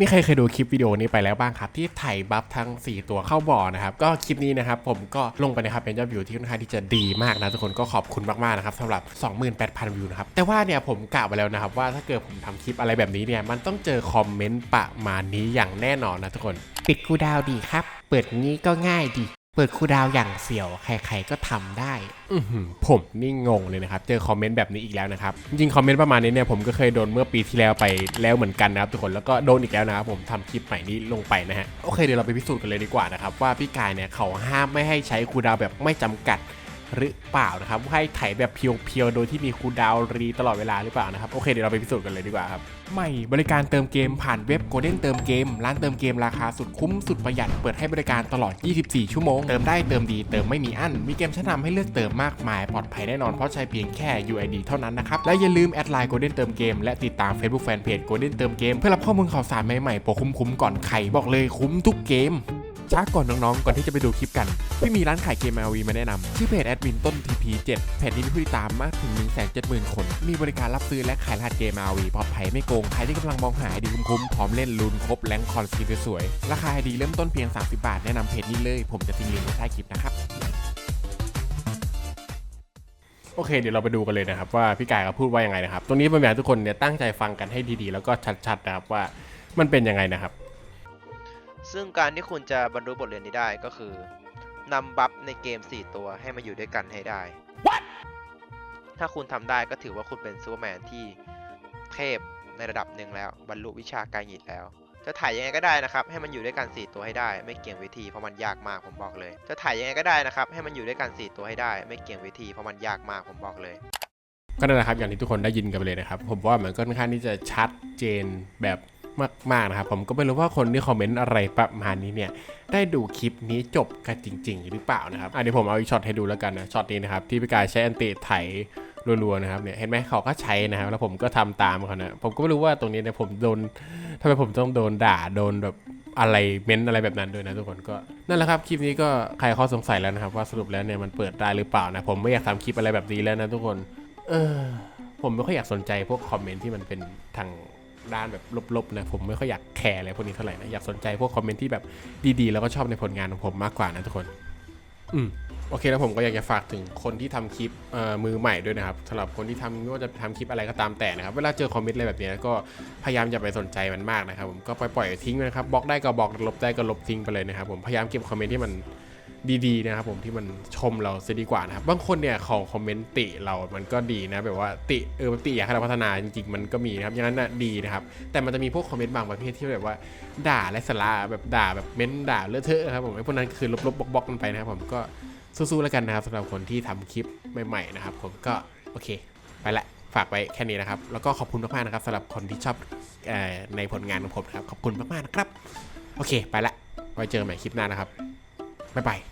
มีใครเคยดูคลิปวิดีโอนี้ไปแล้วบ้างครับ ที่ไถ่บัฟทั้ง 4 ตัวเข้าบ่อนะครับ ก็คลิปนี้นะครับ ผมก็ลงไปนะครับ เป็นยอดวิวที่ค่อนข้างที่จะดีมากนะทุกคนก็ขอบคุณมากๆนะครับสำหรับ 28,000 วิวนะครับ แต่ว่าเนี่ยผมกะไว้แล้วนะครับ ว่าถ้าเกิดผมทำคลิปอะไรแบบนี้เนี่ยมันต้องเจอคอมเมนต์ประมาณนี้อย่างแน่นอนนะทุกคน ปิดกูดาวดีครับ เปิดงี้ก็ง่ายดี เปิดคูดาวอย่างเสี่ยวใครๆก็ทำได้อือหือผมนี่งงเลยนะครับ เจอคอมเมนต์แบบนี้อีกแล้วนะครับ จริงๆคอมเมนต์ประมาณนี้เนี่ยผมก็เคยโดนเมื่อปีที่แล้วไปแล้วเหมือนกันนะครับทุกคนแล้วก็โดนอีกแล้วนะครับผมทำคลิปใหม่นี้ลงไปนะฮะโอเคเดี๋ยวเราไปพิสูจน์กันเลยดีกว่านะครับว่าพี่กายเนี่ยเขาห้ามไม่ให้ใช้คูดาวแบบไม่จำกัด หรือเปล่านะครับให้ไถแบบเพียวๆ โดยที่มีคูลดาวรีตลอดเวลาหรือเปล่านะครับ โอเค เดี๋ยวเราไปพิสูจน์กันเลยดีกว่าครับใหม่บริการเติมเกมผ่านเว็บ Golden เติมเกม ร้านเติมเกมราคาสุดคุ้มสุดประหยัดเปิดให้บริการตลอด 24 ชั่วโมง เติมได้เติมดีเติมไม่มีอั้น มีเกมชั้นนำให้เลือกเติมมากมาย ปลอดภัยแน่นอนเพราะใช้เพียงแค่ UID เท่านั้นนะครับ และอย่าลืมแอดไลน์ Golden เติมเกมและติดตาม Facebook Fanpage Golden เติมเกมเพื่อรับข้อมูลข่าวสารใหม่ๆโปรคุ้มๆก่อนใครบอกเลยคุ้มทุกเกม ช้าก่อนน้องๆ ก่อนที่จะไปดูคลิปกัน พี่มีร้านขายเกม RV มาแนะนำชื่อเพจแอดมินต้น TP7 เพจนี้มีผู้ติดตามมากถึง 170,000คน มีบริการรับซื้อและขายรหัสเกม RV ปลอดภัยไม่โกง ใครที่กำลังมองหาดีคุ้มๆพร้อมเล่นลูนครบแรงคอนสกินสวยๆราคาดีเริ่มต้นเพียง 30 บาท แนะนำเพจนี้เลย ผมจะทิ้งลิงก์ไว้ใต้คลิปนะครับโอเคเดี๋ยวเราไปดูกันเลยนะครับว่าพี่กายเขาพูดว่ายังไงนะครับตรงนี้ผมอยากให้ทุกคนเนี่ยตั้งใจฟังกันให้ดีๆ แล้วก็ชัดๆนะครับว่ามันเป็นยังไงนะครับ ซึ่งการที่คุณจะบรรลุบทเรียนนี้ได้ก็คือนำบัฟในเกม 4 ตัวให้มาอยู่ด้วยกันให้ได้ถ้าคุณทำได้ก็ถือว่าคุณเป็นซูเปอร์แมนที่เทพในระดับหนึ่งแล้ว บรรลุวิชากายหยิดแล้ว จะถ่ายยังไงก็ได้นะครับ ให้มันอยู่ด้วยกัน 4 ตัวให้ได้ ไม่เกี่ยงวิธีเพราะมันยากมากผมบอกเลย จะถ่ายยังไงก็ได้นะครับ ให้มันอยู่ด้วยกัน 4 ตัวให้ได้ ไม่เกี่ยงวิธีเพราะมันยากมากผมบอกเลย ก็นั่นแหละครับอย่างที่ทุกคนได้ยินกันไปเลยนะครับ ผมว่ามันก็ค่อนข้างที่จะชัดเจนแบบ มากๆนะครับ ผมก็ไม่รู้ว่าคนที่คอมเมนต์อะไรประมาณนี้เนี่ย ได้ดูคลิปนี้จบกันจริง ๆ หรือเปล่านะครับอะเดี๋ยวผมเอาอีกช็อตให้ดูแล้วกันนะช็อตนี้นะครับที่พี่กายใช้อันติไถรัวๆนะครับเนี่ยเห็นไหมเขาก็ใช้นะครับ แล้วผมก็ทำตามเขานะผมก็ไม่รู้ว่าตรงนี้เนี่ยผมโดนทำไมผมต้องโดนด่าโดนแบบอะไรเม้นอะไรแบบนั้นด้วยนะทุกคนก็นั่นแหละครับคลิปนี้ก็ใครข้อสงสัยแล้วนะครับว่าสรุปแล้วเนี่ยมันเปิดได้หรือเปล่านะผมไม่อยากทำคลิปอะไรแบบนี้แล้วนะทุกคน เออผมไม่ค่อยอยากสนใจพวกคอมเมนต์ที่มันเป็นทาง ด้านแบบลบๆนะผมไม่ค่อยอยากแคร์อะไรพวกนี้เท่าไหร่นะอยากสนใจพวกคอมเมนต์ที่แบบดีๆ แล้วก็ชอบในผลงานของผมมากกว่านะทุกคน อืมโอเคแล้วผมก็อยากจะฝากถึงคนที่ทำคลิปมือใหม่ด้วยนะครับสำหรับคนที่ทำไม่ว่าจะทำคลิปอะไรก็ตามแต่นะครับเวลาเจอคอมเมนต์อะไรแบบนี้ก็พยายามอย่าไปสนใจมันมากนะครับผมก็ปล่อยๆทิ้งไปนะครับบล็อกได้ก็บล็อกลบได้ก็ลบทิ้งไปเลยนะครับผมพยายามเก็บคอมเมนต์ที่มัน ดีๆนะครับผมที่มันชมเราซะดีกว่านะครับบางคนเนี่ยเขาคอมเมนต์ติเรามันก็ดีนะแบบว่าติเออติอยากให้เราพัฒนาจริงๆ มันก็มีนะครับอย่างนั้นนะดีนะครับแต่มันจะมีพวกคอมเมนต์บางประเภทที่แบบว่าด่าและสาระแบบด่าแบบเม้นด่าเลอะเทอะครับผมไอ้พวกนั้นคือลบๆบล็อกๆกันไปนะครับผมก็สู้ๆแล้วกันนะครับสำหรับคนที่ทำคลิปใหม่ๆนะครับผมก็โอเค ไปละฝากไว้แค่นี้นะครับ แล้วก็ขอบคุณมากๆนะครับสำหรับคนที่ชอบออในผลงานของผมนะครับ ขอบคุณมากๆนะครับ โอเค ไปละไว้เจอกันใหม่คลิปหน้านะครับ บ๊ายบาย